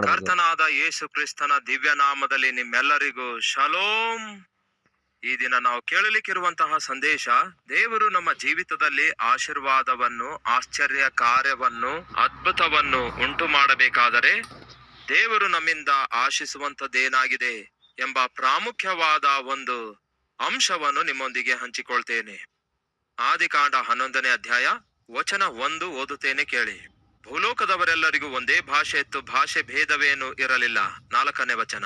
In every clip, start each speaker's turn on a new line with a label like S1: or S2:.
S1: ಕರ್ತನಾದ ಯೇಸು ಕ್ರಿಸ್ತನ ದಿವ್ಯ ನಿಮ್ಮೆಲ್ಲರಿಗೂ ಶಲೋಮ್. ಈ ದಿನ ನಾವು ಕೇಳಲಿಕ್ಕಿರುವಂತಹ ಸಂದೇಶ, ದೇವರು ನಮ್ಮ ಜೀವಿತದಲ್ಲಿ ಆಶೀರ್ವಾದವನ್ನು, ಆಶ್ಚರ್ಯ ಕಾರ್ಯವನ್ನು, ಅದ್ಭುತವನ್ನು ಉಂಟು ಮಾಡಬೇಕಾದರೆ ದೇವರು ನಮ್ಮಿಂದ ಆಶಿಸುವಂತದ್ದೇನಾಗಿದೆ ಎಂಬ ಪ್ರಾಮುಖ್ಯವಾದ ಒಂದು ಅಂಶವನ್ನು ನಿಮ್ಮೊಂದಿಗೆ ಹಂಚಿಕೊಳ್ತೇನೆ. ಆದಿಕಾಂಡ ಹನ್ನೊಂದನೇ ಅಧ್ಯಾಯ, ವಚನ ಒಂದು ಓದುತ್ತೇನೆ ಕೇಳಿ. ಭೂಲೋಕದವರೆಲ್ಲರಿಗೂ ಒಂದೇ ಭಾಷೆ ಇತ್ತು ಭಾಷೆ ಭೇದವೇನು ಇರಲಿಲ್ಲ. ನಾಲ್ಕನೇ ವಚನ.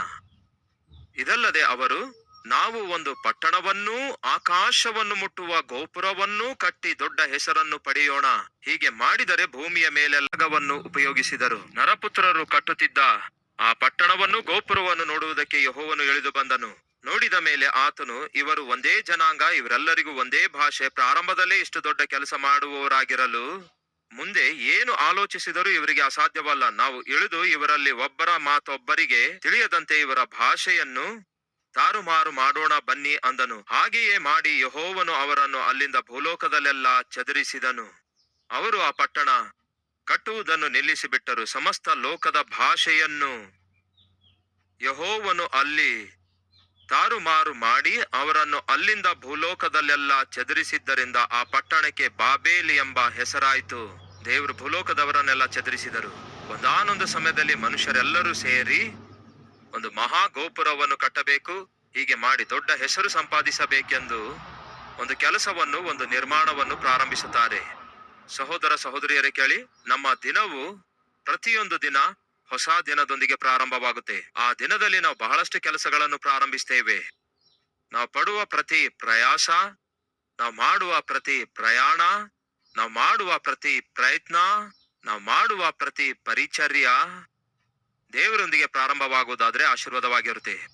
S1: ಇದಲ್ಲದೆ ಅವರು, ನಾವು ಒಂದು ಪಟ್ಟಣವನ್ನೂ ಆಕಾಶವನ್ನು ಮುಟ್ಟುವ ಗೋಪುರವನ್ನೂ ಕಟ್ಟಿ ದೊಡ್ಡ ಹೆಸರನ್ನು ಪಡೆಯೋಣ. ಹೀಗೆ ಮಾಡಿದರೆ ಭೂಮಿಯ ಮೇಲೆ ಲಗವನ್ನು ಉಪಯೋಗಿಸಿದರು. ನರಪುತ್ರರು ಕಟ್ಟುತ್ತಿದ್ದ ಆ ಪಟ್ಟಣವನ್ನು ಗೋಪುರವನ್ನು ನೋಡುವುದಕ್ಕೆ ಯಹೋವನು ಇಳಿದು ಬಂದನು. ನೋಡಿದ ಮೇಲೆ ಆತನು, ಇವರು ಒಂದೇ ಜನಾಂಗ, ಇವರೆಲ್ಲರಿಗೂ ಒಂದೇ ಭಾಷೆ, ಪ್ರಾರಂಭದಲ್ಲೇ ಇಷ್ಟು ದೊಡ್ಡ ಕೆಲಸ ಮಾಡುವವರಾಗಿರಲು ಮುಂದೆ ಏನು ಆಲೋಚಿಸಿದರೂ ಇವರಿಗೆ ಅಸಾಧ್ಯವಲ್ಲ. ನಾವು ಇಳಿದು ಇವರಲ್ಲಿ ಒಬ್ಬರ ಮಾತೊಬ್ಬರಿಗೆ ತಿಳಿಯದಂತೆ ಇವರ ಭಾಷೆಯನ್ನು ತಾರುಮಾರು ಮಾಡೋಣ ಬನ್ನಿ ಅಂದನು. ಹಾಗೆಯೇ ಮಾಡಿ ಯಹೋವನು ಅವರನ್ನು ಅಲ್ಲಿಂದ ಭೂಲೋಕದಲ್ಲೆಲ್ಲ ಚದುರಿಸಿದನು. ಅವರು ಆ ಪಟ್ಟಣ ಕಟ್ಟುವುದನ್ನು ನಿಲ್ಲಿಸಿಬಿಟ್ಟರು. ಸಮಸ್ತ ಲೋಕದ ಭಾಷೆಯನ್ನು ಯಹೋವನು ಅಲ್ಲಿ ತಾರುಮಾರು ಮಾಡಿ ಅವರನ್ನು ಅಲ್ಲಿಂದ ಭೂಲೋಕದಲ್ಲೆಲ್ಲ ಚದುರಿಸಿದ್ದರಿಂದ ಆ ಪಟ್ಟಣಕ್ಕೆ ಬಾಬೇಲಿ ಎಂಬ ಹೆಸರಾಯಿತು. ದೇವರು ಭೂಲೋಕದವರನ್ನೆಲ್ಲ ಚದುರಿಸಿದರು. ಒಂದಾನೊಂದು ಸಮಯದಲ್ಲಿ ಮನುಷ್ಯರೆಲ್ಲರೂ ಸೇರಿ ಒಂದು ಮಹಾ ಗೋಪುರವನ್ನು ಕಟ್ಟಬೇಕು, ಹೀಗೆ ಮಾಡಿ ದೊಡ್ಡ ಹೆಸರು ಸಂಪಾದಿಸಬೇಕೆಂದು ಒಂದು ಕೆಲಸವನ್ನು, ಒಂದು ನಿರ್ಮಾಣವನ್ನು ಪ್ರಾರಂಭಿಸುತ್ತಾರೆ. ಸಹೋದರ ಸಹೋದರಿಯರೇ ಕೇಳಿ, ನಮ್ಮ ದಿನವು ಪ್ರತಿಯೊಂದು ದಿನ ಹೊಸ ದಿನದೊಂದಿಗೆ ಪ್ರಾರಂಭವಾಗುತ್ತೆ. ಆ ದಿನದಲ್ಲಿ ನಾವು ಬಹಳಷ್ಟು ಕೆಲಸಗಳನ್ನು ಪ್ರಾರಂಭಿಸ್ತೇವೆ. ನಾವು ಪಡುವ ಪ್ರತಿ ಪ್ರಯಾಸ, ನಾವು ಮಾಡುವ ಪ್ರತಿ ಪ್ರಯಾಣ, ನಾವು ಮಾಡುವ ಪ್ರತಿ ಪ್ರಯತ್ನ, ನಾವು ಮಾಡುವ ಪ್ರತಿ ಪರಿಚರ್ಯ ದೇವರೊಂದಿಗೆ ಪ್ರಾರಂಭವಾಗುವುದಾದ್ರೆ ಆಶೀರ್ವಾದವಾಗಿರುತ್ತೆ.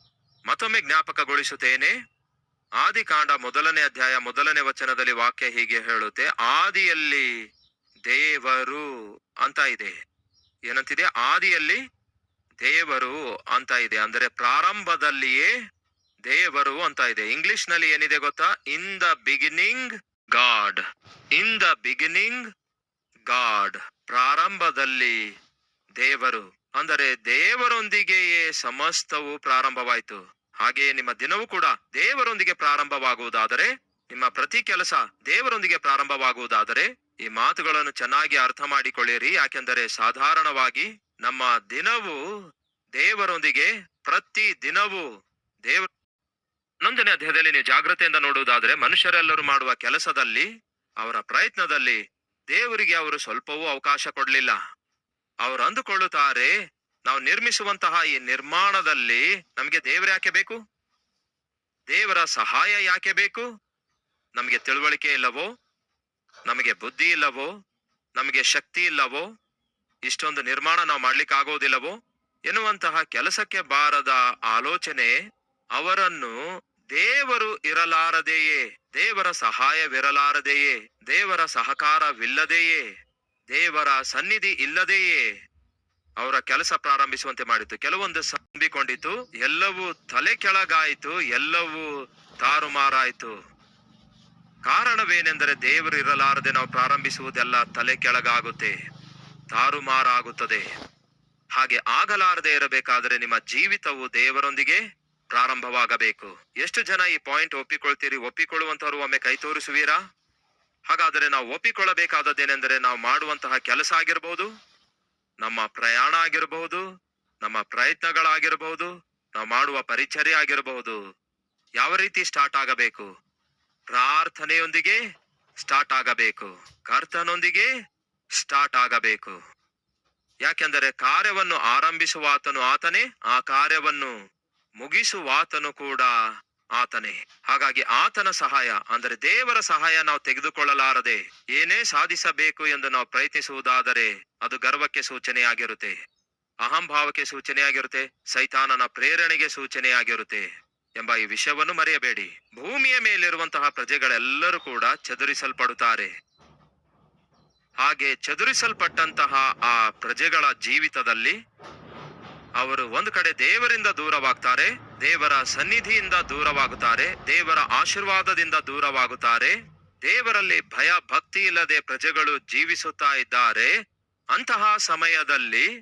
S1: ಮತ್ತೊಮ್ಮೆ ಜ್ಞಾಪಕಗೊಳಿಸುತ್ತೇನೆ, ಆದಿಕಾಂಡ ಮೊದಲನೇ ಅಧ್ಯಾಯ ಮೊದಲನೇ ವಚನದಲ್ಲಿ ವಾಕ್ಯ ಹೀಗೆ ಹೇಳುತ್ತೆ, ಆದಿಯಲ್ಲಿ ದೇವರು ಅಂತ ಇದೆ. ಏನಂತಿದೆ? ಆದಿಯಲ್ಲಿ ದೇವರು ಅಂತ ಇದೆ. ಅಂದರೆ ಪ್ರಾರಂಭದಲ್ಲಿಯೇ ದೇವರು ಅಂತ ಇದೆ. ಇಂಗ್ಲಿಷ್ನಲ್ಲಿ ಏನಿದೆ ಗೊತ್ತಾ? In the beginning God in the beginning God ಪ್ರಾರಂಭದಲ್ಲಿ ದೇವರು. ಅಂದರೆ ದೇವರೊಂದಿಗೆಯೇ ಸಮಸ್ತವು ಪ್ರಾರಂಭವಾಯಿತು. ಹಾಗೆಯೇ ನಿಮ್ಮ ದಿನವೂ ಕೂಡ ದೇವರೊಂದಿಗೆ ಪ್ರಾರಂಭವಾಗುವುದಾದರೆ, ನಿಮ್ಮ ಪ್ರತಿ ಕೆಲಸ ದೇವರೊಂದಿಗೆ ಪ್ರಾರಂಭವಾಗುವುದಾದರೆ ಈ ಮಾತುಗಳನ್ನು ಚೆನ್ನಾಗಿ ಅರ್ಥ ಮಾಡಿಕೊಳ್ಳಿರಿ. ಯಾಕೆಂದರೆ ಸಾಧಾರಣವಾಗಿ ನಮ್ಮ ದಿನವು ದೇವರೊಂದಿಗೆ ಪ್ರತಿ ದಿನವೂ ದೇವ ಹನ್ನೊಂದನೇ ಅಧ್ಯಾಯದಲ್ಲಿ ನೀವು ಜಾಗ್ರತೆಯಿಂದ ನೋಡುವುದಾದ್ರೆ ಮನುಷ್ಯರೆಲ್ಲರೂ ಮಾಡುವ ಕೆಲಸದಲ್ಲಿ, ಅವರ ಪ್ರಯತ್ನದಲ್ಲಿ ದೇವರಿಗೆ ಅವರು ಸ್ವಲ್ಪವೂ ಅವಕಾಶ ಕೊಡಲಿಲ್ಲ. ಅವರು ಅಂದುಕೊಳ್ಳುತ್ತಾರೆ, ನಾವು ನಿರ್ಮಿಸುವಂತಹ ಈ ನಿರ್ಮಾಣದಲ್ಲಿ ನಮಗೆ ದೇವರ ಯಾಕೆ ಬೇಕು? ದೇವರ ಸಹಾಯ ಯಾಕೆ ಬೇಕು? ನಮಗೆ ತಿಳುವಳಿಕೆ ಇಲ್ಲವೋ? ನಮಗೆ ಬುದ್ಧಿ ಇಲ್ಲವೋ, ನಮಗೆ ಶಕ್ತಿ ಇಲ್ಲವೋ, ಇಷ್ಟೊಂದು ನಿರ್ಮಾಣ ನಾವು ಮಾಡ್ಲಿಕ್ಕೆ ಆಗೋದಿಲ್ಲವೋ ಎನ್ನುವಂತಹ ಕೆಲಸಕ್ಕೆ ಬಾರದ ಆಲೋಚನೆ ಅವರನ್ನು ದೇವರು ಇರಲಾರದೆಯೇ, ದೇವರ ಸಹಾಯವಿರಲಾರದೆಯೇ, ದೇವರ ಸಹಕಾರವಿಲ್ಲದೆಯೇ, ದೇವರ ಸನ್ನಿಧಿ ಇಲ್ಲದೆಯೇ ಅವರ ಕೆಲಸ ಪ್ರಾರಂಭಿಸುವಂತೆ ಮಾಡಿತು. ಕೆಲವೊಂದು ಸಂಬಿಕೊಂಡಿತು, ಎಲ್ಲವೂ ತಲೆ ಕೆಳಗಾಯಿತು, ಎಲ್ಲವೂ ತಾರುಮಾರಾಯಿತು. ಕಾರಣವೇನೆಂದರೆ ದೇವರು ಇರಲಾರದೆ ನಾವು ಪ್ರಾರಂಭಿಸುವುದೆಲ್ಲ ತಲೆ ಕೆಳಗಾಗುತ್ತೆ, ತಾರುಮಾರಾಗುತ್ತದೆ. ಹಾಗೆ ಆಗಲಾರದೆ ಇರಬೇಕಾದರೆ ನಿಮ್ಮ ಜೀವಿತವು ದೇವರೊಂದಿಗೆ ಪ್ರಾರಂಭವಾಗಬೇಕು. ಎಷ್ಟು ಜನ ಈ ಪಾಯಿಂಟ್ ಒಪ್ಪಿಕೊಳ್ತೀರಿ? ಒಪ್ಪಿಕೊಳ್ಳುವಂತವರು ಒಮ್ಮೆ ಕೈ ತೋರಿಸುವೀರಾ? ಹಾಗಾದರೆ ನಾವು ಒಪ್ಪಿಕೊಳ್ಳಬೇಕಾದದ್ದೇನೆಂದರೆ ನಾವು ಮಾಡುವಂತಹ ಕೆಲಸ ಆಗಿರಬಹುದು ನಮ್ಮ ಪ್ರಯಾಣ ಆಗಿರಬಹುದು ನಮ್ಮ ಪ್ರಯತ್ನಗಳಾಗಿರಬಹುದು ನಾವು ಮಾಡುವ ಪರಿಚರ್ಯ ಆಗಿರಬಹುದು ಯಾವ ರೀತಿ ಸ್ಟಾರ್ಟ್ ಆಗಬೇಕು? ಪ್ರಾರ್ಥನೆಯೊಂದಿಗೆ ಸ್ಟಾರ್ಟ್ ಆಗಬೇಕು. ಕರ್ತನೊಂದಿಗೆ ಸ್ಟಾರ್ಟ್ ಆಗಬೇಕು. ಯಾಕೆಂದರೆ ಕಾರ್ಯವನ್ನು ಆರಂಭಿಸುವಾತನು ಆತನೇ, ಆ ಕಾರ್ಯವನ್ನು ಮುಗಿಸುವಾತನು ಕೂಡ ಆತನೇ. ಹಾಗಾಗಿ ಆತನ ಸಹಾಯ, ಅಂದರೆ ದೇವರ ಸಹಾಯ ನಾವು ತೆಗೆದುಕೊಳ್ಳಲಾರದೆ ಏನೇ ಸಾಧಿಸಬೇಕು ಎಂದು ನಾವು ಪ್ರಯತ್ನಿಸುವುದಾದರೆ ಅದು ಗರ್ವಕ್ಕೆ ಸೂಚನೆಯಾಗಿರುತ್ತೆ, ಅಹಂಭಾವಕ್ಕೆ ಸೂಚನೆಯಾಗಿರುತ್ತೆ, ಸೈತಾನನ ಪ್ರೇರಣೆಗೆ ಸೂಚನೆಯಾಗಿರುತ್ತೆ. ಎಂಬ ಈ ವಿಷಯವನ್ನು ಮರೆಯಬೇಡಿ. ಭೂಮಿಯ ಮೇಲಿರುವಂತಹ ಪ್ರಜೆಗಳೆಲ್ಲರೂ ಕೂಡ ಚದುರಿಸಲ್ಪಡುತ್ತಾರೆ. ಹಾಗೆ ಚದುರಿಸಲ್ಪಟ್ಟಂತಹ ಆ ಪ್ರಜೆಗಳ ಜೀವಿತದಲ್ಲಿ ಅವರು ಒಂದು ಕಡೆ ದೇವರಿಂದ ದೂರವಾಗ್ತಾರೆ, ದೇವರ ಸನ್ನಿಧಿಯಿಂದ ದೂರವಾಗುತ್ತಾರೆ, ದೇವರ ಆಶೀರ್ವಾದದಿಂದ ದೂರವಾಗುತ್ತಾರೆ, ದೇವರಲ್ಲಿ ಭಯ ಭಕ್ತಿ ಇಲ್ಲದೆ ಪ್ರಜೆಗಳು ಜೀವಿಸುತ್ತಾ ಇದ್ದಾರೆ. ಅಂತಹ ಸಮಯದಲ್ಲಿ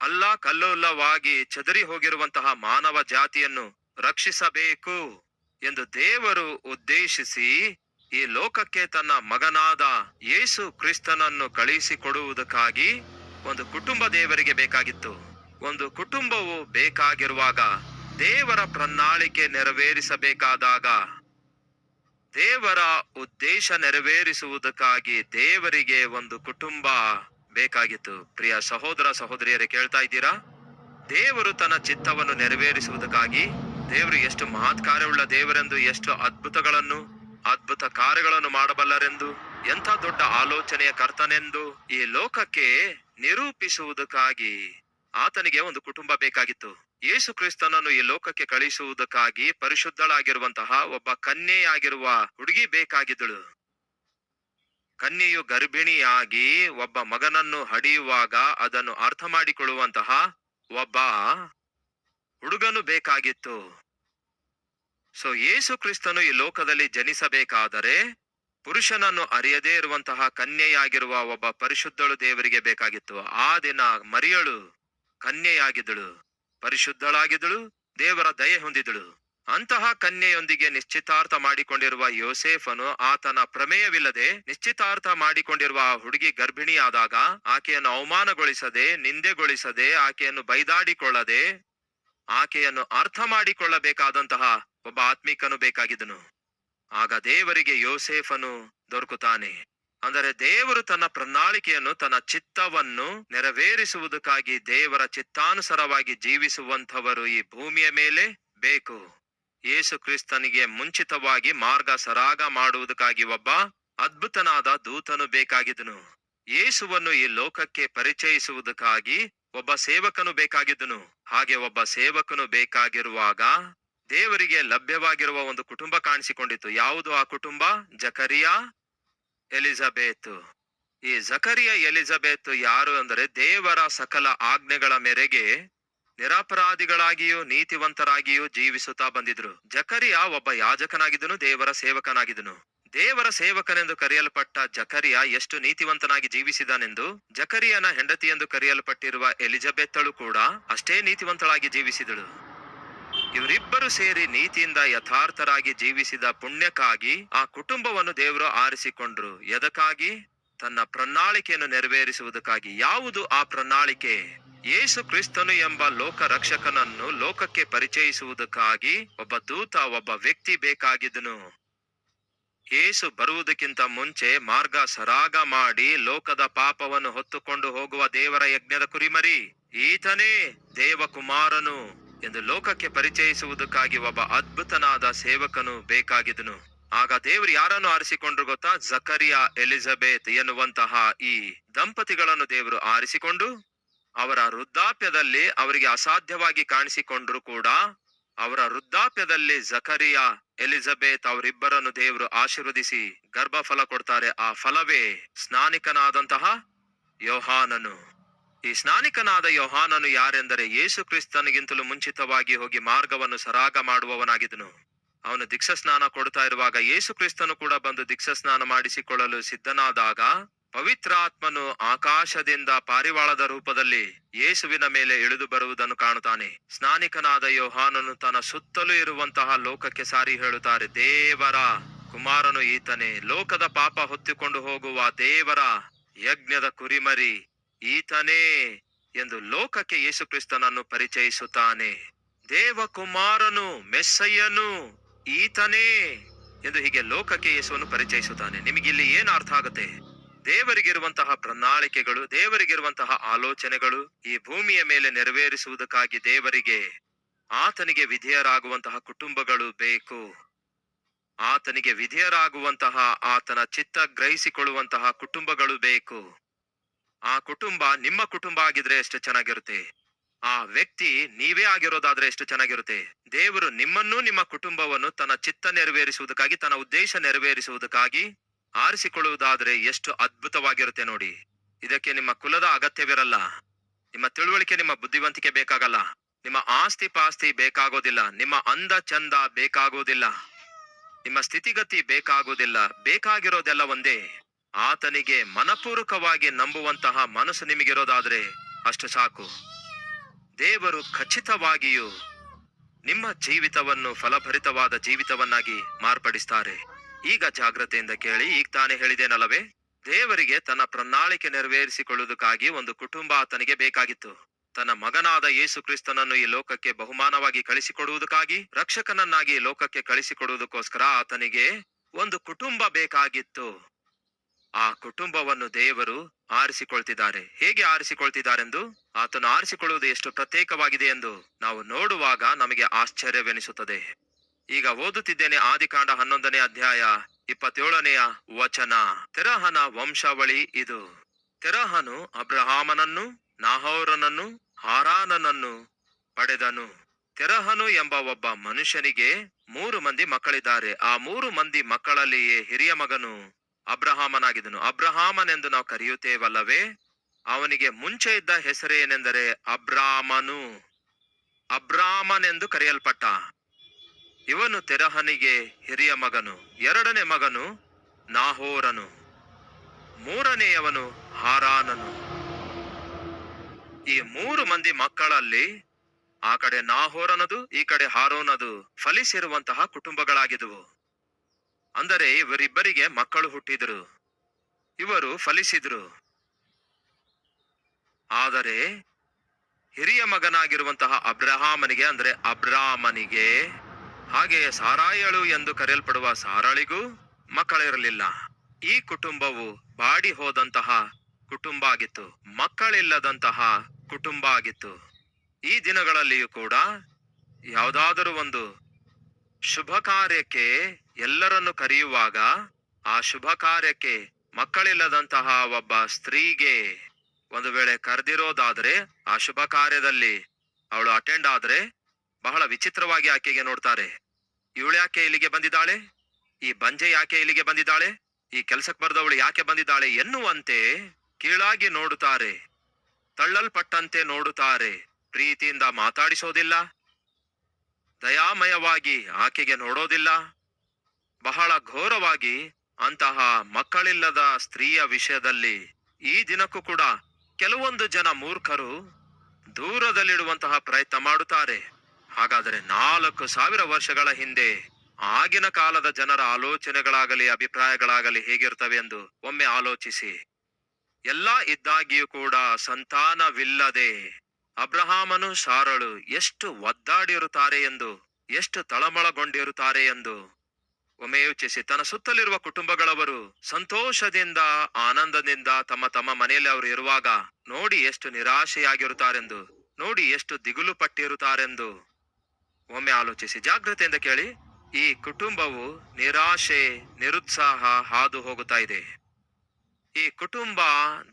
S1: ಅಲ್ಲ ಕಲ್ಲೋಲವಾಗಿ ಚದರಿ ಹೋಗಿರುವಂತಹ ಮಾನವ ಜಾತಿಯನ್ನು ರಕ್ಷಿಸಬೇಕು ಎಂದು ದೇವರು ಉದ್ದೇಶಿಸಿ ಈ ಲೋಕಕ್ಕೆ ತನ್ನ ಮಗನಾದ ಯೇಸು ಕ್ರಿಸ್ತನನ್ನು ಕಳುಹಿಸಿಕೊಡುವುದಕ್ಕಾಗಿ ಒಂದು ಕುಟುಂಬ ದೇವರಿಗೆ ಬೇಕಾಗಿತ್ತು. ಒಂದು ಕುಟುಂಬವು ಬೇಕಾಗಿರುವಾಗ ದೇವರ ಪ್ರಣಾಳಿಕೆ ನೆರವೇರಿಸಬೇಕಾದಾಗ ದೇವರ ಉದ್ದೇಶ ನೆರವೇರಿಸುವುದಕ್ಕಾಗಿ ದೇವರಿಗೆ ಒಂದು ಕುಟುಂಬ ಬೇಕಾಗಿತ್ತು. ಪ್ರಿಯ ಸಹೋದರ ಸಹೋದರಿಯರೇ, ಕೇಳ್ತಾ ಇದ್ದೀರಾ? ದೇವರು ತನ್ನ ಚಿತ್ತವನ್ನು ನೆರವೇರಿಸುವುದಕ್ಕಾಗಿ ದೇವರು ಎಷ್ಟು ಮಹತ್ ಕಾರ್ಯವುಳ್ಳ ದೇವರೆಂದು, ಎಷ್ಟು ಅದ್ಭುತಗಳನ್ನು, ಅದ್ಭುತ ಕಾರ್ಯಗಳನ್ನು ಮಾಡಬಲ್ಲರೆಂದು, ಎಂಥ ದೊಡ್ಡ ಆಲೋಚನೆಯ ಕರ್ತನೆಂದು ಈ ಲೋಕಕ್ಕೆ ನಿರೂಪಿಸುವುದಕ್ಕಾಗಿ ಆತನಿಗೆ ಒಂದು ಕುಟುಂಬ ಬೇಕಾಗಿತ್ತು. ಯೇಸು ಕ್ರಿಸ್ತನನ್ನು ಈ ಲೋಕಕ್ಕೆ ಕಳಿಸುವುದಕ್ಕಾಗಿ ಪರಿಶುದ್ಧಳಾಗಿರುವಂತಹ ಒಬ್ಬ ಕನ್ಯೆಯಾಗಿರುವ ಹುಡುಗಿ ಬೇಕಾಗಿದ್ದಳು. ಕನ್ಯೆಯು ಗರ್ಭಿಣಿಯಾಗಿ ಒಬ್ಬ ಮಗನನ್ನು ಹಡಿಯುವಾಗ ಅದನ್ನು ಅರ್ಥ ಮಾಡಿಕೊಳ್ಳುವಂತಹ ಒಬ್ಬ ಹುಡುಗನು ಬೇಕಾಗಿತ್ತು. ಸೊ ಯೇಸು ಕ್ರಿಸ್ತನು ಈ ಲೋಕದಲ್ಲಿ ಜನಿಸಬೇಕಾದರೆ ಪುರುಷನನ್ನು ಅರಿಯದೇ ಇರುವಂತಹ ಕನ್ಯೆಯಾಗಿರುವ ಒಬ್ಬ ಪರಿಶುದ್ಧಳು ದೇವರಿಗೆ ಬೇಕಾಗಿತ್ತು. ಆ ದಿನ ಮರಿಯಳು ಕನ್ಯೆಯಾಗಿದ್ದಳು, ಪರಿಶುದ್ಧಳಾಗಿದ್ದಳು, ದೇವರ ದಯೆ ಹೊಂದಿದಳು ಅಂತಹ ಕನ್ಯೆಯೊಂದಿಗೆ ನಿಶ್ಚಿತಾರ್ಥ ಮಾಡಿಕೊಂಡಿರುವ ಯೋಸೇಫನು ಆತನ ಪ್ರಮೇಯವಿಲ್ಲದೆ ನಿಶ್ಚಿತಾರ್ಥ ಮಾಡಿಕೊಂಡಿರುವ ಹುಡುಗಿ ಗರ್ಭಿಣಿಯಾದಾಗ ಆಕೆಯನ್ನು ಅವಮಾನಗೊಳಿಸದೆ, ನಿಂದೆಗೊಳಿಸದೆ, ಆಕೆಯನ್ನು ಬೈದಾಡಿಕೊಳ್ಳದೆ ಆಕೆಯನ್ನು ಅರ್ಥ ಮಾಡಿಕೊಳ್ಳಬೇಕಾದಂತಹ ಒಬ್ಬ ಆತ್ಮಿಕನು ಬೇಕಾಗಿದ್ದನು. ಆಗ ದೇವರಿಗೆ ಯೋಸೇಫನು ದೊರಕುತ್ತಾನೆ. ಅಂದರೆ ದೇವರು ತನ್ನ ಪ್ರಣಾಳಿಕೆಯನ್ನು ತನ್ನ ಚಿತ್ತವನ್ನು ನೆರವೇರಿಸುವುದಕ್ಕಾಗಿ ದೇವರ ಚಿತ್ತಾನುಸಾರವಾಗಿ ಜೀವಿಸುವಂಥವರು ಈ ಭೂಮಿಯ ಮೇಲೆ ಬೇಕು. ಯೇಸು ಕ್ರಿಸ್ತನಿಗೆ ಮುಂಚಿತವಾಗಿ ಮಾರ್ಗ ಸರಾಗ ಮಾಡುವುದಕ್ಕಾಗಿ ಒಬ್ಬ ಅದ್ಭುತನಾದ ದೂತನು ಬೇಕಾಗಿದ್ದನು. ಯೇಸುವನ್ನು ಈ ಲೋಕಕ್ಕೆ ಪರಿಚಯಿಸುವುದಕ್ಕಾಗಿ ಒಬ್ಬ ಸೇವಕನು ಬೇಕಾಗಿದ್ದನು. ಹಾಗೆ ಒಬ್ಬ ಸೇವಕನು ಬೇಕಾಗಿರುವಾಗ ದೇವರಿಗೆ ಲಭ್ಯವಾಗಿರುವ ಒಂದು ಕುಟುಂಬ ಕಾಣಿಸಿಕೊಂಡಿತು ಯಾವುದು ಆ ಕುಟುಂಬ? Zachariah, Elizabeth. ಈ ಜಕರಿಯ, ಎಲಿಜಬೆತ್ ಯಾರು ಅಂದರೆ ದೇವರ ಸಕಲ ಆಜ್ಞೆಗಳ ಮೇರೆಗೆ ನಿರಪರಾಧಿಗಳಾಗಿಯೂ ನೀತಿವಂತರಾಗಿಯೂ ಜೀವಿಸುತ್ತಾ ಬಂದಿದ್ರು. ಜಕರಿಯ ಒಬ್ಬ ಯಾಜಕನಾಗಿದ್ದನು, ದೇವರ ಸೇವಕನಾಗಿದ್ದನು. ದೇವರ ಸೇವಕನೆಂದು ಕರೆಯಲ್ಪಟ್ಟ ಜಕರಿಯ ಎಷ್ಟು ನೀತಿವಂತನಾಗಿ ಜೀವಿಸಿದನೆಂದು, ಜಕರಿಯನ ಹೆಂಡತಿ ಎಂದು ಕರೆಯಲ್ಪಟ್ಟಿರುವ ಎಲಿಜಬೆತ್ತಳು ಕೂಡ ಅಷ್ಟೇ ನೀತಿವಂತಳಾಗಿ ಜೀವಿಸಿದಳು. ಇವರಿಬ್ಬರು ಸೇರಿ ನೀತಿಯಿಂದ ಯಥಾರ್ಥರಾಗಿ ಜೀವಿಸಿದ ಪುಣ್ಯಕ್ಕಾಗಿ ಆ ಕುಟುಂಬವನ್ನು ದೇವರು ಆರಿಸಿಕೊಂಡ್ರು. ಎದಕ್ಕಾಗಿ? ತನ್ನ ಪ್ರಣಾಳಿಕೆಯನ್ನು ನೆರವೇರಿಸುವುದಕ್ಕಾಗಿ. ಯಾವುದು ಆ ಪ್ರಣಾಳಿಕೆ? ಯೇಸು ಕ್ರಿಸ್ತನು ಎಂಬ ಲೋಕ ರಕ್ಷಕನನ್ನು ಲೋಕಕ್ಕೆ ಪರಿಚಯಿಸುವುದಕ್ಕಾಗಿ ಒಬ್ಬ ದೂತ, ಒಬ್ಬ ವ್ಯಕ್ತಿ ಬೇಕಾಗಿದ್ದನು. ಯೇಸು ಬರುವುದಕ್ಕಿಂತ ಮುಂಚೆ ಮಾರ್ಗ ಸರಾಗ ಮಾಡಿ ಲೋಕದ ಪಾಪವನ್ನು ಹೊತ್ತುಕೊಂಡು ಹೋಗುವ ದೇವರ ಯಜ್ಞದ ಕುರಿಮರಿ. ಈತನೇ ದೇವಕುಮಾರನು ಎಂದು ಲೋಕಕ್ಕೆ ಪರಿಚಯಿಸುವುದಕ್ಕಾಗಿ ಒಬ್ಬ ಅದ್ಭುತನಾದ ಸೇವಕನು ಬೇಕಾಗಿದನು ಆಗ ದೇವರು ಯಾರನ್ನು ಆರಿಸಿಕೊಂಡ್ರು ಗೊತ್ತಾ? ಜಕರಿಯಾ, ಎಲಿಜಬೆತ್ ಎನ್ನುವಂತಹ ಈ ದಂಪತಿಗಳನ್ನು ದೇವರು ಆರಿಸಿಕೊಂಡು ಅವರ ವೃದ್ಧಾಪ್ಯದಲ್ಲಿ ಅವರಿಗೆ ಅಸಾಧ್ಯವಾಗಿ ಕಾಣಿಸಿಕೊಂಡ್ರು ಕೂಡ ಅವರ ವೃದ್ಧಾಪ್ಯದಲ್ಲಿ ಜಕರಿಯ, ಎಲಿಜಬೆತ್ ಅವರಿಬ್ಬರನ್ನು ದೇವರು ಆಶೀರ್ವದಿಸಿ ಗರ್ಭಫಲ ಕೊಡ್ತಾರೆ. ಆ ಫಲವೇ ಸ್ನಾನಿಕನಾದಂತಹ ಯೋಹಾನನು. ಈ ಸ್ನಾನಿಕನಾದ ಯೋಹಾನನು ಯಾರೆಂದರೆ ಯೇಸು ಕ್ರಿಸ್ತನಿಗಿಂತಲೂ ಮುಂಚಿತವಾಗಿ ಹೋಗಿ ಮಾರ್ಗವನ್ನು ಸರಾಗ ಮಾಡುವವನಾಗಿದ್ದನು. ಅವನು ದೀಕ್ಷಾ ಸ್ನಾನ ಕೊಡ್ತಾ ಇರುವಾಗ ಯೇಸು ಕ್ರಿಸ್ತನು ಕೂಡ ಬಂದು ದೀಕ್ಷಾ ಸ್ನಾನ ಮಾಡಿಸಿಕೊಳ್ಳಲು ಸಿದ್ಧನಾದಾಗ ಪವಿತ್ರಾತ್ಮನು ಆಕಾಶದಿಂದ ಪಾರಿವಾಳದ ರೂಪದಲ್ಲಿ ಯೇಸುವಿನ ಮೇಲೆ ಇಳಿದು ಬರುವುದನ್ನು ಕಾಣುತ್ತಾನೆ. ಸ್ನಾನಿಕನಾದ ಯೋಹಾನನು ತನ್ನ ಸುತ್ತಲೂ ಇರುವಂತಹ ಲೋಕಕ್ಕೆ ಸಾರಿ ಹೇಳುತ್ತಾರೆ, ದೇವರ ಕುಮಾರನು ಈತನೇ, ಲೋಕದ ಪಾಪ ಹೊತ್ತಿಕೊಂಡು ಹೋಗುವ ದೇವರ ಯಜ್ಞದ ಕುರಿಮರಿ ಈತನೇ ಎಂದು ಲೋಕಕ್ಕೆ ಯೇಸುಕ್ರಿಸ್ತನನ್ನು ಪರಿಚಯಿಸುತ್ತಾನೆ. ದೇವಕುಮಾರನು ಮೆಸ್ಸಯ್ಯನು ಈತನೇ ಎಂದು ಹೀಗೆ ಲೋಕಕ್ಕೆ ಯೇಸುವನ್ನು ಪರಿಚಯಿಸುತ್ತಾನೆ. ನಿಮಗಿಲ್ಲಿ ಏನು ಅರ್ಥ ಆಗುತ್ತೆ? ದೇವರಿಗಿರುವಂತಹ ಪ್ರಣಾಳಿಕೆಗಳು, ದೇವರಿಗಿರುವಂತಹ ಆಲೋಚನೆಗಳು ಈ ಭೂಮಿಯ ಮೇಲೆ ನೆರವೇರಿಸುವುದಕ್ಕಾಗಿ ದೇವರಿಗೆ ಆತನಿಗೆ ವಿಧೇಯರಾಗುವಂತಹ ಕುಟುಂಬಗಳು ಬೇಕು. ಆತನಿಗೆ ವಿಧೇಯರಾಗುವಂತಹ ಆತನ ಚಿತ್ತ ಗ್ರಹಿಸಿಕೊಳ್ಳುವಂತಹ ಕುಟುಂಬಗಳು ಬೇಕು. ಆ ಕುಟುಂಬ ನಿಮ್ಮ ಕುಟುಂಬ ಆಗಿದ್ರೆ ಎಷ್ಟು ಚೆನ್ನಾಗಿರುತ್ತೆ. ಆ ವ್ಯಕ್ತಿ ನೀವೇ ಆಗಿರೋದಾದ್ರೆ ಎಷ್ಟು ಚೆನ್ನಾಗಿರುತ್ತೆ. ದೇವರು ನಿಮ್ಮನ್ನು ನಿಮ್ಮ ಕುಟುಂಬವನ್ನು ತನ್ನ ಚಿತ್ತ ನೆರವೇರಿಸುವುದಕ್ಕಾಗಿ, ತನ್ನ ಉದ್ದೇಶ ನೆರವೇರಿಸುವುದಕ್ಕಾಗಿ ಆರಿಸಿಕೊಳ್ಳುವುದಾದ್ರೆ ಎಷ್ಟು ಅದ್ಭುತವಾಗಿರುತ್ತೆ ನೋಡಿ. ಇದಕ್ಕೆ ನಿಮ್ಮ ಕುಲದ ಅಗತ್ಯವಿರಲ್ಲ. ನಿಮ್ಮ ತಿಳುವಳಿಕೆ, ನಿಮ್ಮ ಬುದ್ಧಿವಂತಿಕೆ ಬೇಕಾಗಲ್ಲ. ನಿಮ್ಮ ಆಸ್ತಿ ಪಾಸ್ತಿ ಬೇಕಾಗೋದಿಲ್ಲ. ನಿಮ್ಮ ಅಂದ ಚಂದ ಬೇಕಾಗೋದಿಲ್ಲ. ನಿಮ್ಮ ಸ್ಥಿತಿಗತಿ ಬೇಕಾಗುವುದಿಲ್ಲ ಬೇಕಾಗಿರೋದೆಲ್ಲ ಒಂದೇ. ಆತನಿಗೆ ಮನಪೂರ್ವಕವಾಗಿ ನಂಬುವಂತಹ ಮನಸ್ಸು ನಿಮಗಿರೋದಾದ್ರೆ ಅಷ್ಟು ಸಾಕು. ದೇವರು ಖಚಿತವಾಗಿಯೂ ನಿಮ್ಮ ಜೀವಿತವನ್ನು ಫಲಭರಿತವಾದ ಜೀವಿತವನ್ನಾಗಿ ಮಾರ್ಪಡಿಸ್ತಾರೆ. ಈಗ ಜಾಗ್ರತೆಯಿಂದ ಕೇಳಿ, ಈಗ ತಾನೇ ಹೇಳಿದೇನಲ್ಲವೇ ದೇವರಿಗೆ ತನ್ನ ಪ್ರಣಾಳಿಕೆ ನೆರವೇರಿಸಿಕೊಳ್ಳುವುದಕ್ಕಾಗಿ ಒಂದು ಕುಟುಂಬ ಆತನಿಗೆ ಬೇಕಾಗಿತ್ತು. ತನ್ನ ಮಗನಾದ ಯೇಸು ಕ್ರಿಸ್ತನನ್ನು ಈ ಲೋಕಕ್ಕೆ ಬಹುಮಾನವಾಗಿ ಕಳಿಸಿಕೊಡುವುದಕ್ಕಾಗಿ, ರಕ್ಷಕನನ್ನಾಗಿ ಲೋಕಕ್ಕೆ ಕಳಿಸಿಕೊಡುವುದಕ್ಕೋಸ್ಕರ ಆತನಿಗೆ ಒಂದು ಕುಟುಂಬ ಬೇಕಾಗಿತ್ತು. ಆ ಕುಟುಂಬವನ್ನು ದೇವರು ಆರಿಸಿಕೊಳ್ತಿದ್ದಾರೆ. ಹೇಗೆ ಆರಿಸಿಕೊಳ್ತಿದ್ದಾರೆಂದು? ಆತನು ಆರಿಸಿಕೊಳ್ಳುವುದು ಎಷ್ಟು ಪ್ರತ್ಯೇಕವಾಗಿದೆ ಎಂದು ನಾವು ನೋಡುವಾಗ ನಮಗೆ ಆಶ್ಚರ್ಯವೆನಿಸುತ್ತದೆ. ಈಗ ಓದುತ್ತಿದ್ದೇನೆ ಆದಿಕಾಂಡ ಹನ್ನೊಂದನೇ ಅಧ್ಯಾಯ ಇಪ್ಪತ್ತೇಳನೆಯ ವಚನ. ತೆರಹನ ವಂಶಾವಳಿ ಇದು. ತೆರಹನು ಅಬ್ರಹಾಮನನ್ನು, ನಾಹೋರನನ್ನು, ಹಾರಾನನನ್ನು ಪಡೆದನು. ತೆರಹನು ಎಂಬ ಒಬ್ಬ ಮನುಷ್ಯನಿಗೆ ಮೂರು ಮಂದಿ ಮಕ್ಕಳಿದ್ದಾರೆ. ಆ ಮೂರು ಮಂದಿ ಮಕ್ಕಳಲ್ಲಿಯೇ ಹಿರಿಯ ಮಗನು ಅಬ್ರಹಾಮನಾಗಿದ್ದನು. ಅಬ್ರಹಾಮನೆಂದು ನಾವು ಕರೆಯುತ್ತೇವಲ್ಲವೇ, ಅವನಿಗೆ ಮುಂಚೆ ಇದ್ದ ಹೆಸರೇನೆಂದರೆ ಅಬ್ರಾಮನು. ಅಬ್ರಾಮನೆಂದು ಕರೆಯಲ್ಪಟ್ಟ ಇವನು ತೆರಹನಿಗೆ ಹಿರಿಯ ಮಗನು, ಎರಡನೇ ಮಗನು ನಾಹೋರನು, ಮೂರನೆಯವನು ಹಾರಾನನು. ಈ ಮೂರು ಮಂದಿ ಮಕ್ಕಳಲ್ಲಿ ಆ ಕಡೆ ನಾಹೋರನದು, ಈ ಕಡೆ ಹಾರೋನದು ಫಲಿಸಿರುವಂತಹ ಕುಟುಂಬಗಳಾಗಿದುವು ಅಂದರೆ ಇವರಿಬ್ಬರಿಗೆ ಮಕ್ಕಳು ಹುಟ್ಟಿದರು. ಇವರು ಫಲಿಸಿದರು. ಆದರೆ ಹಿರಿಯ ಮಗನಾಗಿರುವಂತಹ ಅಬ್ರಹಾಮನಿಗೆ, ಅಂದ್ರೆ ಅಬ್ರಾಮನಿಗೆ ಹಾಗೆಯೇ ಸಾರಾಯಳು ಎಂದು ಕರೆಯಲ್ಪಡುವ ಸಾರಾಳಿಗೂ ಮಕ್ಕಳಿರಲಿಲ್ಲ. ಈ ಕುಟುಂಬವು ಬಾಡಿ ಹೋದಂತಹ ಕುಟುಂಬ ಆಗಿತ್ತು. ಮಕ್ಕಳಿಲ್ಲದಂತಹ ಕುಟುಂಬ ಆಗಿತ್ತು. ಈ ದಿನಗಳಲ್ಲಿಯೂ ಕೂಡ ಯಾವುದಾದರೂ ಒಂದು ಶುಭ ಕಾರ್ಯಕ್ಕೆ ಎಲ್ಲರನ್ನು ಕರೆಯುವಾಗ ಆ ಶುಭ ಕಾರ್ಯಕ್ಕೆ ಮಕ್ಕಳಿಲ್ಲದಂತಹ ಒಬ್ಬ ಸ್ತ್ರೀಗೆ ಒಂದು ವೇಳೆ ಕರೆದಿರೋದಾದ್ರೆ, ಆ ಶುಭ ಕಾರ್ಯದಲ್ಲಿ ಅವಳು ಅಟೆಂಡ್ ಆದ್ರೆ ಬಹಳ ವಿಚಿತ್ರವಾಗಿ ಆಕೆಗೆ ನೋಡ್ತಾರೆ. ಇವಳ್ಯಾಕೆ ಇಲ್ಲಿಗೆ ಬಂದಿದ್ದಾಳೆ? ಈ ಬಂಜೆ ಯಾಕೆ ಇಲ್ಲಿಗೆ ಬಂದಿದ್ದಾಳೆ? ಈ ಕೆಲ್ಸಕ್ಕೆ ಬರೆದವಳು ಯಾಕೆ ಬಂದಿದ್ದಾಳೆ ಎನ್ನುವಂತೆ ಕೀಳಾಗಿ ನೋಡುತ್ತಾರೆ. ತಳ್ಳಲ್ಪಟ್ಟಂತೆ ನೋಡುತ್ತಾರೆ. ಪ್ರೀತಿಯಿಂದ ಮಾತಾಡಿಸೋದಿಲ್ಲ. ದಯಾಮಯವಾಗಿ ಆಕೆಗೆ ನೋಡೋದಿಲ್ಲ. ಬಹಳ ಘೋರವಾಗಿ ಅಂತಹ ಮಕ್ಕಳಿಲ್ಲದ ಸ್ತ್ರೀಯ ವಿಷಯದಲ್ಲಿ ಈ ದಿನಕ್ಕೂ ಕೂಡ ಕೆಲವೊಂದು ಜನ ಮೂರ್ಖರು ದೂರದಲ್ಲಿಡುವಂತಹ ಪ್ರಯತ್ನ ಮಾಡುತ್ತಾರೆ. ಹಾಗಾದರೆ ನಾಲ್ಕು ಸಾವಿರ ವರ್ಷಗಳ ಹಿಂದೆ ಆಗಿನ ಕಾಲದ ಜನರ ಆಲೋಚನೆಗಳಾಗಲಿ, ಅಭಿಪ್ರಾಯಗಳಾಗಲಿ ಹೇಗಿರ್ತವೆ ಎಂದು ಒಮ್ಮೆ ಆಲೋಚಿಸಿ. ಎಲ್ಲಾ ಇದ್ದಾಗಿಯೂ ಕೂಡ ಸಂತಾನವಿಲ್ಲದೆ ಅಬ್ರಹಾಮನು ಸಾರಳು ಎಷ್ಟು ಒದ್ದಾಡಿರುತ್ತಾರೆ ಎಂದು, ಎಷ್ಟು ತಳಮಳಗೊಂಡಿರುತ್ತಾರೆ ಎಂದು ಒಮ್ಮೆ ಯೋಚಿಸಿ. ತನ್ನ ಸುತ್ತಲಿರುವ ಕುಟುಂಬಗಳವರು ಸಂತೋಷದಿಂದ, ಆನಂದದಿಂದ ತಮ್ಮ ತಮ್ಮ ಮನೆಯಲ್ಲಿ ಅವರು ಇರುವಾಗ ನೋಡಿ ಎಷ್ಟು ನಿರಾಶೆಯಾಗಿರುತ್ತಾರೆಂದು, ನೋಡಿ ಎಷ್ಟು ದಿಗುಲು ಪಟ್ಟಿರುತ್ತಾರೆಂದು ಒಮ್ಮೆ ಆಲೋಚಿಸಿ. ಜಾಗ್ರತೆಯಿಂದ ಕೇಳಿ, ಈ ಕುಟುಂಬವು ನಿರಾಶೆ, ನಿರುತ್ಸಾಹ ಹಾದು ಹೋಗುತ್ತಾ ಇದೆ. ಈ ಕುಟುಂಬ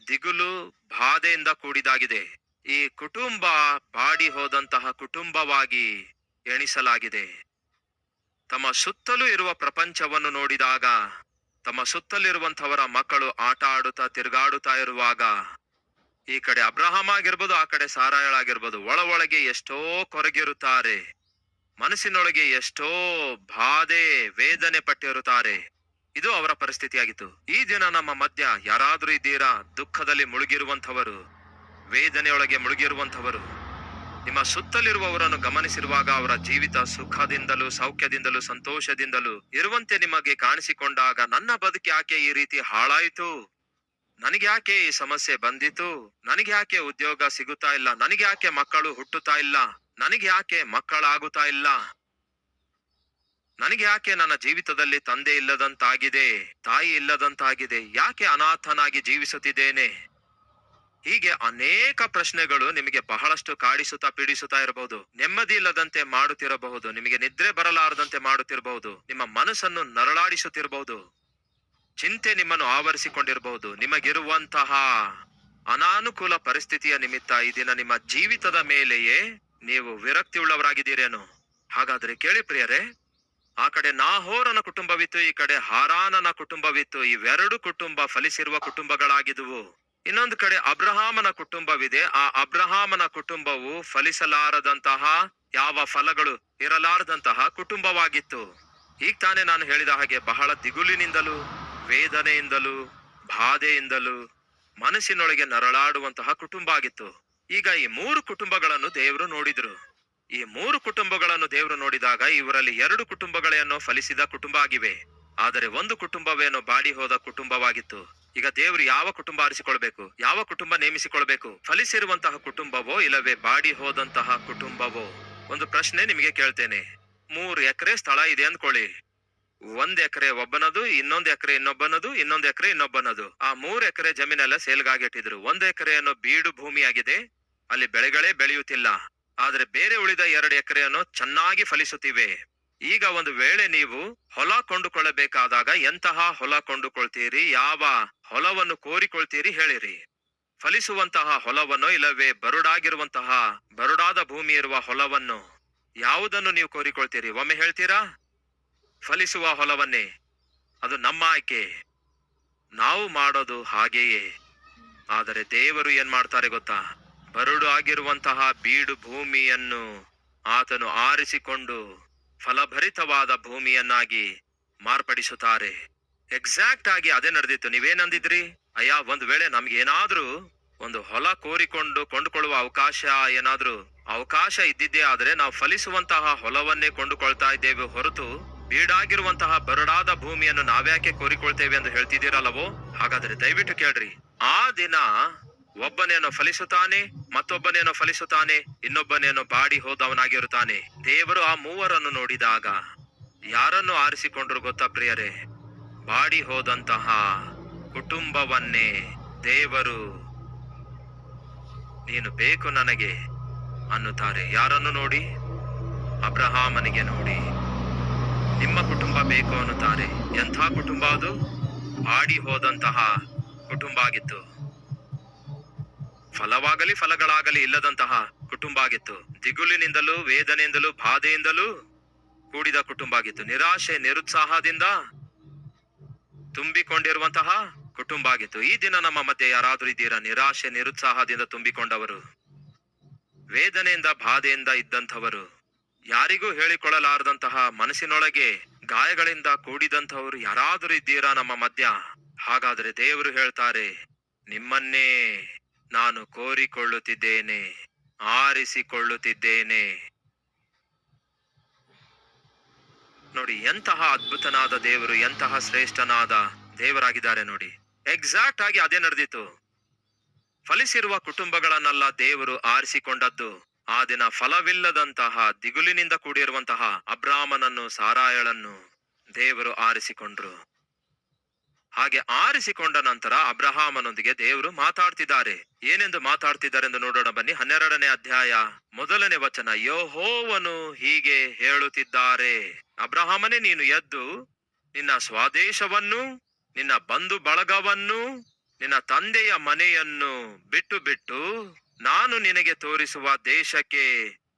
S1: ದಿಗುಲು ಬಾಧೆಯಿಂದ ಕೂಡಿದಾಗಿದೆ. ಈ ಕುಟುಂಬ ಬಾಡಿ ಹೋದಂತಹ ಕುಟುಂಬವಾಗಿ ಎಣಿಸಲಾಗಿದೆ. ತಮ್ಮ ಸುತ್ತಲೂ ಇರುವ ಪ್ರಪಂಚವನ್ನು ನೋಡಿದಾಗ, ತಮ್ಮ ಸುತ್ತಲಿರುವಂಥವರ ಮಕ್ಕಳು ಆಟ ಆಡುತ್ತಾ, ತಿರುಗಾಡುತ್ತಾ ಇರುವಾಗ, ಈ ಕಡೆ ಅಬ್ರಹಾಮ ಆಗಿರ್ಬೋದು, ಆ ಕಡೆ ಸಾರಾಯಳಾಗಿರ್ಬೋದು ಒಳ ಒಳಗೆ ಎಷ್ಟೋ ಕೊರಗಿರುತ್ತಾರೆ. ಮನಸ್ಸಿನೊಳಗೆ ಎಷ್ಟೋ ಬಾಧೆ, ವೇದನೆ ಪಟ್ಟಿರುತ್ತಾರೆ. ಇದು ಅವರ ಪರಿಸ್ಥಿತಿಯಾಗಿತ್ತು. ಈ ದಿನ ನಮ್ಮ ಮಧ್ಯ ಯಾರಾದ್ರೂ ಇದ್ದೀರಾ? ದುಃಖದಲ್ಲಿ ಮುಳುಗಿರುವಂಥವರು, ವೇದನೆಯೊಳಗೆ ಮುಳುಗಿರುವಂಥವರು. ನಿಮ್ಮ ಸುತ್ತಲಿರುವವರನ್ನು ಗಮನಿಸಿರುವಾಗ ಅವರ ಜೀವಿತ ಸುಖದಿಂದಲೂ, ಸೌಖ್ಯದಿಂದಲೂ, ಸಂತೋಷದಿಂದಲೂ ಇರುವಂತೆ ನಿಮಗೆ ಕಾಣಿಸಿಕೊಂಡಾಗ ನನ್ನ ಬದುಕು ಯಾಕೆ ಈ ರೀತಿ ಹಾಳಾಯಿತು? ನನಗೆ ಯಾಕೆ ಈ ಸಮಸ್ಯೆ ಬಂದಿತು? ನನಗೆ ಯಾಕೆ ಉದ್ಯೋಗ ಸಿಗುತ್ತಾ ಇಲ್ಲ? ನನಗೆ ಯಾಕೆ ಮಕ್ಕಳು ಹುಟ್ಟುತ್ತಾ ಇಲ್ಲ? ನನಗೆ ಯಾಕೆ ಮಕ್ಕಳಾಗುತ್ತಾ ಇಲ್ಲ? ನನಗೆ ಯಾಕೆ ನನ್ನ ಜೀವಿತದಲ್ಲಿ ತಂದೆ ಇಲ್ಲದಂತಾಗಿದೆ, ತಾಯಿ ಇಲ್ಲದಂತಾಗಿದೆ, ಯಾಕೆ ಅನಾಥನಾಗಿ ಜೀವಿಸುತ್ತಿದ್ದೇನೆ? ಹೀಗೆ ಅನೇಕ ಪ್ರಶ್ನೆಗಳು ನಿಮಗೆ ಬಹಳಷ್ಟು ಕಾಡಿಸುತ್ತಾ ಪೀಡಿಸುತ್ತಾ ಇರಬಹುದು, ನೆಮ್ಮದಿ ಇಲ್ಲದಂತೆ ಮಾಡುತ್ತಿರಬಹುದು, ನಿಮಗೆ ನಿದ್ರೆ ಬರಲಾರದಂತೆ ಮಾಡುತ್ತಿರಬಹುದು, ನಿಮ್ಮ ಮನಸ್ಸನ್ನು ನರಳಾಡಿಸುತ್ತಿರಬಹುದು, ಚಿಂತೆ ನಿಮ್ಮನ್ನು ಆವರಿಸಿಕೊಂಡಿರಬಹುದು, ನಿಮಗಿರುವಂತಹ ಅನಾನುಕೂಲ ಪರಿಸ್ಥಿತಿಯ ನಿಮಿತ್ತ ಈ ದಿನ ನಿಮ್ಮ ಜೀವಿತದ ಮೇಲೆಯೇ ನೀವು ವಿರಕ್ತಿ ಉಳ್ಳವರಾಗಿದ್ದೀರೇನು ಹಾಗಾದ್ರೆ ಕೇಳಿ ಪ್ರಿಯರೇ, ಆ ಕಡೆ ನಾಹೋರನ ಕುಟುಂಬವಿತ್ತು, ಈ ಕಡೆ ಹಾರಾನನ ಕುಟುಂಬವಿತ್ತು, ಇವೆರಡು ಕುಟುಂಬ ಫಲಿಸಿರುವ ಕುಟುಂಬಗಳಾಗಿದುವು ಇನ್ನೊಂದು ಕಡೆ ಅಬ್ರಹಾಮನ ಕುಟುಂಬವಿದೆ, ಆ ಅಬ್ರಹಾಮನ ಕುಟುಂಬವು ಫಲಿಸಲಾರದಂತಹ, ಯಾವ ಫಲಗಳು ಇರಲಾರದಂತಹ ಕುಟುಂಬವಾಗಿತ್ತು. ಈಗ ತಾನೇ ನಾನು ಹೇಳಿದ ಹಾಗೆ ಬಹಳ ದಿಗುಲಿನಿಂದಲೂ, ವೇದನೆಯಿಂದಲೂ, ಬಾಧೆಯಿಂದಲೂ ಮನಸ್ಸಿನೊಳಗೆ ನರಳಾಡುವಂತಹ ಕುಟುಂಬ ಆಗಿತ್ತು. ಈಗ ಈ ಮೂರು ಕುಟುಂಬಗಳನ್ನು ದೇವರು ನೋಡಿದ್ರು. ಈ ಮೂರು ಕುಟುಂಬಗಳನ್ನು ದೇವರು ನೋಡಿದಾಗ ಇವರಲ್ಲಿ ಎರಡು ಕುಟುಂಬಗಳೇನೋ ಫಲಿಸಿದ ಕುಟುಂಬ ಆಗಿವೆ. ಆದರೆ ಒಂದು ಕುಟುಂಬವೇನೋ ಬಾಡಿ ಹೋದ ಕುಟುಂಬವಾಗಿತ್ತು. ಈಗ ದೇವರು ಯಾವ ಕುಟುಂಬ ಆರಿಸಿಕೊಳ್ಬೇಕು, ಯಾವ ಕುಟುಂಬ ನೇಮಿಸಿಕೊಳ್ಬೇಕು, ಫಲಿಸಿರುವಂತಹ ಕುಟುಂಬವೋ ಇಲ್ಲವೇ ಬಾಡಿ ಹೋದಂತಹ ಕುಟುಂಬವೋ? ಒಂದು ಪ್ರಶ್ನೆ ನಿಮಗೆ ಕೇಳ್ತೇನೆ. ಮೂರು ಎಕರೆ ಸ್ಥಳ ಇದೆ ಅಂದ್ಕೊಳ್ಳಿ. ಒಂದ್ ಎಕರೆ ಒಬ್ಬನದು, ಇನ್ನೊಂದು ಎಕರೆ ಇನ್ನೊಬ್ಬನದು, ಇನ್ನೊಂದು ಎಕರೆ ಇನ್ನೊಬ್ಬನದು. ಆ ಮೂರ್ ಎಕರೆ ಜಮೀನೆಲ್ಲ ಸೇಲ್ಗಾಗಿಟ್ಟಿದ್ರು. ಒಂದ್ ಅನ್ನೋ ಬೀಡು ಭೂಮಿಯಾಗಿದೆ ಅಲ್ಲಿ ಬೆಳೆಗಳೇ ಬೆಳೆಯುತ್ತಿಲ್ಲ. ಆದ್ರೆ ಬೇರೆ ಉಳಿದ ಎರಡು ಎಕರೆಯನ್ನು ಚೆನ್ನಾಗಿ ಫಲಿಸುತ್ತಿವೆ. ಈಗ ಒಂದು ವೇಳೆ ನೀವು ಹೊಲ ಕೊಂಡುಕೊಳ್ಳಬೇಕಾದಾಗ ಎಂತಹ ಹೊಲ ಕೊಂಡುಕೊಳ್ತೀರಿ? ಯಾವ ಹೊಲವನ್ನು ಕೋರಿಕೊಳ್ತೀರಿ ಹೇಳಿರಿ. ಫಲಿಸುವಂತಹ ಹೊಲವನ್ನು ಇಲ್ಲವೇ ಬರುಡಾಗಿರುವಂತಹ ಬರುಡಾದ ಭೂಮಿ ಇರುವ ಹೊಲವನ್ನು ಯಾವುದನ್ನು ನೀವು ಕೋರಿಕೊಳ್ತೀರಿ? ಒಮ್ಮೆ ಹೇಳ್ತೀರಾ? ಫಲಿಸುವ ಹೊಲವನ್ನೇ. ಅದು ನಮ್ಮ ಆಯ್ಕೆ. ನಾವು ಮಾಡೋದು ಹಾಗೆಯೇ. ಆದರೆ ದೇವರು ಏನ್ ಮಾಡ್ತಾರೆ ಗೊತ್ತಾ? ಬರುಡು ಆಗಿರುವಂತಹ ಬೀಡು ಭೂಮಿಯನ್ನು ಆತನು ಆರಿಸಿಕೊಂಡು ಫಲಭರಿತವಾದ ಭೂಮಿಯನ್ನಾಗಿ ಮಾರ್ಪಡಿಸುತ್ತಾರೆ. ಎಕ್ಸಾಕ್ಟ್ ಆಗಿ ಅದೇ ನಡೆದಿತ್ತು. ನೀವೇನಂದಿದ್ರಿ? ಅಯ್ಯ, ಒಂದ್ ವೇಳೆ ನಮ್ಗೆ ಏನಾದ್ರೂ ಒಂದು ಹೊಲ ಕೋರಿಕೊಂಡು ಕೊಂಡುಕೊಳ್ಳುವ ಅವಕಾಶ ಏನಾದ್ರೂ ಅವಕಾಶ ಇದ್ದಿದ್ದೇ ಆದ್ರೆ ನಾವು ಫಲಿಸುವಂತಹ ಹೊಲವನ್ನೇ ಕೊಂಡುಕೊಳ್ತಾ ಇದ್ದೇವೆ ಹೊರತು ಬೀಡಾಗಿರುವಂತಹ ಬರಡಾದ ಭೂಮಿಯನ್ನು ನಾವ್ಯಾಕೆ ಕೋರಿಕೊಳ್ತೇವೆ ಎಂದು ಹೇಳ್ತಿದ್ದೀರಲ್ಲವೋ? ಹಾಗಾದ್ರೆ ದಯವಿಟ್ಟು ಕೇಳ್ರಿ. ಆ ದಿನ ಒಬ್ಬನೇನೋ ಫಲಿಸುತ್ತಾನೆ ಮತ್ತೊಬ್ಬನೇನೋ ಫಲಿಸುತ್ತಾನೆ ಇನ್ನೊಬ್ಬನೇನೋ ಬಾಡಿ ಹೋದವನಾಗಿರುತ್ತಾನೆ ದೇವರು ಆ ಮೂವರನ್ನು ನೋಡಿದಾಗ ಯಾರನ್ನು ಆರಿಸಿಕೊಂಡ್ರು ಗೊತ್ತಾ ಪ್ರಿಯರೇ? ಬಾಡಿ ಹೋದಂತಹ ಕುಟುಂಬವನ್ನೇ ದೇವರು ನೀನು ಬೇಕು ನನಗೆ ಅನ್ನುತ್ತಾರೆ. ಯಾರನ್ನು ನೋಡಿ? ಅಬ್ರಹಾಮನಿಗೆ ನೋಡಿ. ನಿಮ್ಮ ಕುಟುಂಬ ಬೇಕು ಅನ್ನುತ್ತಾರೆ. ಎಂಥ ಕುಟುಂಬ ಅದು? ಬಾಡಿ ಹೋದಂತಹ ಕುಟುಂಬ ಆಗಿತ್ತು. ಫಲವಾಗಲಿ ಫಲಗಳಾಗಲಿ ಇಲ್ಲದಂತಹ ಕುಟುಂಬ ಆಗಿತ್ತು. ದಿಗುಲಿನಿಂದಲೂ, ವೇದನೆಯಿಂದಲೂ, ಬಾಧೆಯಿಂದಲೂ ಕೂಡಿದ ಕುಟುಂಬ ಆಗಿತ್ತು. ನಿರಾಶೆ, ನಿರುತ್ಸಾಹದಿಂದ ತುಂಬಿಕೊಂಡಿರುವಂತಹ ಕುಟುಂಬ ಆಗಿತ್ತು. ಈ ದಿನ ನಮ್ಮ ಮಧ್ಯೆ ಯಾರಾದರೂ ಇದ್ದೀರಾ? ನಿರಾಶೆ, ನಿರುತ್ಸಾಹದಿಂದ ತುಂಬಿಕೊಂಡವರು. ವೇದನೆಯಿಂದ, ಬಾಧೆಯಿಂದ ಇದ್ದಂಥವರು. ಯಾರಿಗೂ ಹೇಳಿಕೊಳ್ಳಲಾರದಂತಹ ಮನಸ್ಸಿನೊಳಗೆ ಗಾಯಗಳಿಂದ ಕೂಡಿದಂಥವರು ಯಾರಾದರೂ ಇದ್ದೀರಾ ನಮ್ಮ ಮಧ್ಯ? ಹಾಗಾದ್ರೆ ದೇವರು ಹೇಳ್ತಾರೆ, ನಿಮ್ಮನ್ನೇ ನಾನು ಕೋರಿಕೊಳ್ಳುತ್ತಿದ್ದೇನೆ, ಆರಿಸಿಕೊಳ್ಳುತ್ತಿದ್ದೇನೆ. ನೋಡಿ, ಎಂತಹ ಅದ್ಭುತನಾದ ದೇವರು, ಎಂತಹ ಶ್ರೇಷ್ಠನಾದ ದೇವರಾಗಿದ್ದಾರೆ ನೋಡಿ. ಎಕ್ಸಾಕ್ಟ್ ಆಗಿ ಅದೇ ನಡೆದಿತ್ತು. ಫಲಿಸಿರುವ ಕುಟುಂಬಗಳನ್ನೆಲ್ಲ ದೇವರು ಆರಿಸಿಕೊಂಡದ್ದು, ಆ ದಿನ ಫಲವಿಲ್ಲದಂತಹ, ದಿಗುಲಿನಿಂದ ಕೂಡಿರುವಂತಹ ಅಬ್ರಾಮನನ್ನು, ಸಾರಾಯಳನ್ನು ದೇವರು ಆರಿಸಿಕೊಂಡ್ರು. ಹಾಗೆ ಆರಿಸಿಕೊಂಡ ನಂತರ ಅಬ್ರಹಾಮನೊಂದಿಗೆ ದೇವರು ಮಾತಾಡ್ತಿದ್ದಾರೆ. ಏನೆಂದು ಮಾತಾಡ್ತಿದ್ದಾರೆ ಎಂದು ನೋಡೋಣ ಬನ್ನಿ. ಹನ್ನೆರಡನೇ ಅಧ್ಯಾಯ ಮೊದಲನೇ ವಚನ. ಯೋಹೋವನು ಹೀಗೆ ಹೇಳುತ್ತಿದ್ದಾರೆ. ಅಬ್ರಹಾಮನೇ, ನೀನು ಎದ್ದು ನಿನ್ನ ಸ್ವದೇಶವನ್ನು, ನಿನ್ನ ಬಂಧು ಬಳಗವನ್ನು, ನಿನ್ನ ತಂದೆಯ ಮನೆಯನ್ನು ಬಿಟ್ಟು ಬಿಟ್ಟು ನಾನು ನಿನಗೆ ತೋರಿಸುವ ದೇಶಕ್ಕೆ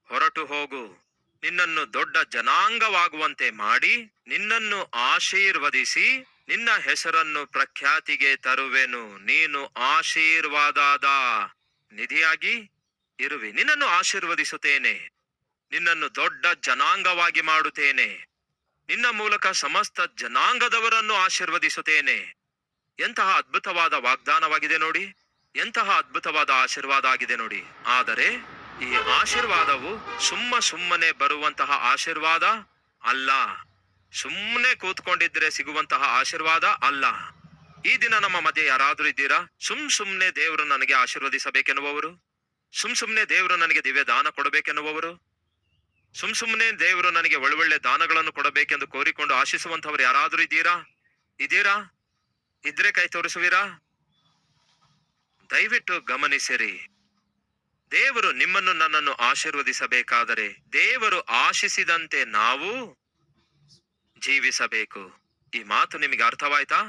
S1: ಹೊರಟು ಹೋಗು. ನಿನ್ನನ್ನು ದೊಡ್ಡ ಜನಾಂಗವಾಗುವಂತೆ ಮಾಡಿ ನಿನ್ನನ್ನು ಆಶೀರ್ವದಿಸಿ ನಿನ್ನ ಹೆಸರನ್ನು ಪ್ರಖ್ಯಾತಿಗೆ ತರುವೆನು. ನೀನು ಆಶೀರ್ವಾದದ ನಿಧಿಯಾಗಿ ಇರುವೆ. ನಿನ್ನನ್ನು ಆಶೀರ್ವದಿಸುತ್ತೇನೆ. ನಿನ್ನನ್ನು ದೊಡ್ಡ ಜನಾಂಗವಾಗಿ ಮಾಡುತ್ತೇನೆ. ನಿನ್ನ ಮೂಲಕ ಸಮಸ್ತ ಜನಾಂಗದವರನ್ನು ಆಶೀರ್ವದಿಸುತ್ತೇನೆ. ಎಂತಹ ಅದ್ಭುತವಾದ ವಾಗ್ದಾನವಾಗಿದೆ ನೋಡಿ. ಎಂತಹ ಅದ್ಭುತವಾದ ಆಶೀರ್ವಾದ ಆಗಿದೆ ನೋಡಿ. ಆದರೆ ಈ ಆಶೀರ್ವಾದವು ಸುಮ್ಮ ಸುಮ್ಮನೆ ಬರುವಂತಹ ಆಶೀರ್ವಾದ ಅಲ್ಲ. ಸುಮ್ಮನೆ ಕೂತ್ಕೊಂಡಿದ್ರೆ ಸಿಗುವಂತಹ ಆಶೀರ್ವಾದ ಅಲ್ಲ. ಈ ದಿನ ನಮ್ಮ ಮಧ್ಯೆ ಯಾರಾದರೂ ಇದ್ದೀರಾ? ಸುಮ್ ಸುಮ್ನೆ ದೇವರು ನನಗೆ ಆಶೀರ್ವದಿಸಬೇಕೆನ್ನುವವರು? ಸುಮ್ ಸುಮ್ನೆ ದೇವರು ನನಗೆ ದಿವ್ಯ ದಾನ ಕೊಡಬೇಕೆನ್ನುವವರು? ಸುಮ್ ಸುಮ್ನೆ ದೇವರು ನನಗೆ ಒಳ್ಳೊಳ್ಳೆ ದಾನಗಳನ್ನು ಕೊಡಬೇಕೆಂದು ಕೋರಿಕೊಂಡು ಆಶಿಸುವಂತವರು ಯಾರಾದರೂ ಇದ್ದೀರಾ? ಇದ್ದೀರಾ? ಇದ್ರೆ ಕೈ ತೋರಿಸುವಿರಾ? ದಯವಿಟ್ಟು ಗಮನಿಸಿರಿ. ದೇವರು ನಿಮ್ಮನ್ನು ನನ್ನನ್ನು ಆಶೀರ್ವದಿಸಬೇಕಾದರೆ ದೇವರು ಆಶಿಸಿದಂತೆ ನಾವು ಜೀವಿಸಬೇಕು. ಈ ಮಾತು ನಿಮಗೆ ಅರ್ಥವಾಯ್ತಾ?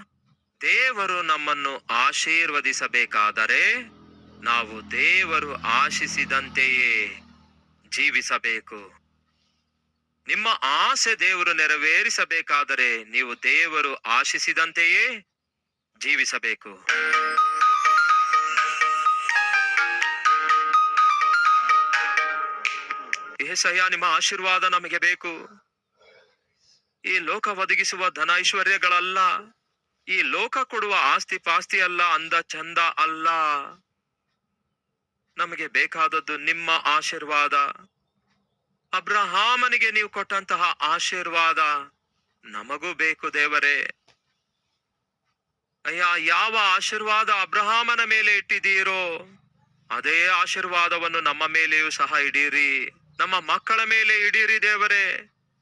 S1: ದೇವರು ನಮ್ಮನ್ನು ಆಶೀರ್ವದಿಸಬೇಕಾದರೆ ನಾವು ದೇವರು ಆಶಿಸಿದಂತೆಯೇ ಜೀವಿಸಬೇಕು. ನಿಮ್ಮ ಆಸೆ ದೇವರು ನೆರವೇರಿಸಬೇಕಾದರೆ ನೀವು ದೇವರು ಆಶಿಸಿದಂತೆಯೇ ಜೀವಿಸಬೇಕು. ಏಸಯ್ಯ, ನಿಮ್ಮ ಆಶೀರ್ವಾದ ನಮಗೆ ಬೇಕು. ಈ ಲೋಕ ಒದಗಿಸುವ ಧನ ಐಶ್ವರ್ಯಗಳಲ್ಲ, ಈ ಲೋಕ ಕೊಡುವ ಆಸ್ತಿ ಪಾಸ್ತಿ ಅಲ್ಲ, ಅಂದ ಚಂದ ಅಲ್ಲ. ನಮಗೆ ಬೇಕಾದದ್ದು ನಿಮ್ಮ ಆಶೀರ್ವಾದ. ಅಬ್ರಹಾಮನಿಗೆ ನೀವು ಕೊಟ್ಟಂತಹ ಆಶೀರ್ವಾದ ನಮಗೂ ಬೇಕು ದೇವರೇ. ಅಯ್ಯ, ಯಾವ ಆಶೀರ್ವಾದ ಅಬ್ರಹಾಮನ ಮೇಲೆ ಇಟ್ಟಿದ್ದೀರೋ, ಅದೇ ಆಶೀರ್ವಾದವನ್ನು ನಮ್ಮ ಮೇಲೆಯೂ ಸಹ ಇಡೀರಿ. ನಮ್ಮ ಮಕ್ಕಳ ಮೇಲೆ ಇಡೀರಿ ದೇವರೇ.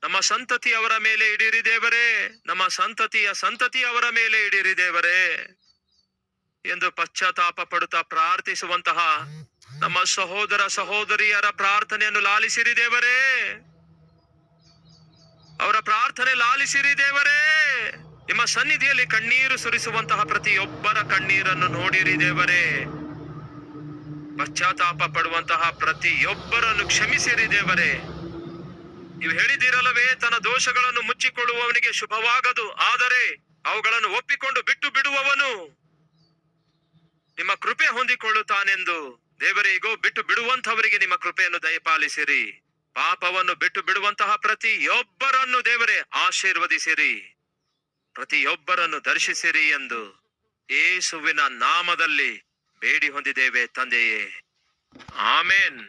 S1: ನಮ್ಮ ಸಂತತಿಯವರ ಮೇಲೆ ಇಡೀರಿ ದೇವರೇ. ನಮ್ಮ ಸಂತತಿಯ ಸಂತತಿಯವರ ಮೇಲೆ ಇಡೀರಿ ದೇವರೇ. ಎಂದು ಪಶ್ಚಾತ್ತಾಪ ಪಡುತ್ತಾ ಪ್ರಾರ್ಥಿಸುವಂತಹ ನಮ್ಮ ಸಹೋದರ ಸಹೋದರಿಯರ ಪ್ರಾರ್ಥನೆಯನ್ನು ಲಾಲಿಸಿರಿ ದೇವರೇ. ಅವರ ಪ್ರಾರ್ಥನೆ ಲಾಲಿಸಿರಿ ದೇವರೇ. ನಿಮ್ಮ ಸನ್ನಿಧಿಯಲ್ಲಿ ಕಣ್ಣೀರು ಸುರಿಸುವಂತಹ ಪ್ರತಿಯೊಬ್ಬರ ಕಣ್ಣೀರನ್ನು ನೋಡಿರಿ ದೇವರೇ. ಪಶ್ಚಾತ್ತಾಪ ಪಡುವಂತಹ ಪ್ರತಿಯೊಬ್ಬರನ್ನು ಕ್ಷಮಿಸಿರಿ ದೇವರೇ. ನೀವು ಹೇಳಿದಿರಲ್ಲವೇ ತನ್ನ ದೋಷಗಳನ್ನು ಮುಚ್ಚಿಕೊಳ್ಳುವವನಿಗೆ ಶುಭವಾಗದು. ಆದರೆ ಅವುಗಳನ್ನು ಒಪ್ಪಿಕೊಂಡು ಬಿಟ್ಟು ಬಿಡುವವನು ನಿಮ್ಮ ಕೃಪೆ ಹೊಂದಿಕೊಳ್ಳುತ್ತಾನೆಂದು. ದೇವರಿಗೂ ಬಿಟ್ಟು ಬಿಡುವಂತಹವರಿಗೆ ನಿಮ್ಮ ಕೃಪೆಯನ್ನು ದಯಪಾಲಿಸಿರಿ. ಪಾಪವನ್ನು ಬಿಟ್ಟು ಬಿಡುವಂತಹ ಪ್ರತಿಯೊಬ್ಬರನ್ನು ದೇವರೇ ಆಶೀರ್ವದಿಸಿರಿ. ಪ್ರತಿಯೊಬ್ಬರನ್ನು ದರ್ಶಿಸಿರಿ ಎಂದು ಏಸುವಿನ ನಾಮದಲ್ಲಿ ಬೇಡಿ ಹೊಂದಿದ್ದೇವೆ ತಂದೆಯೇ. ಆಮೇನ್.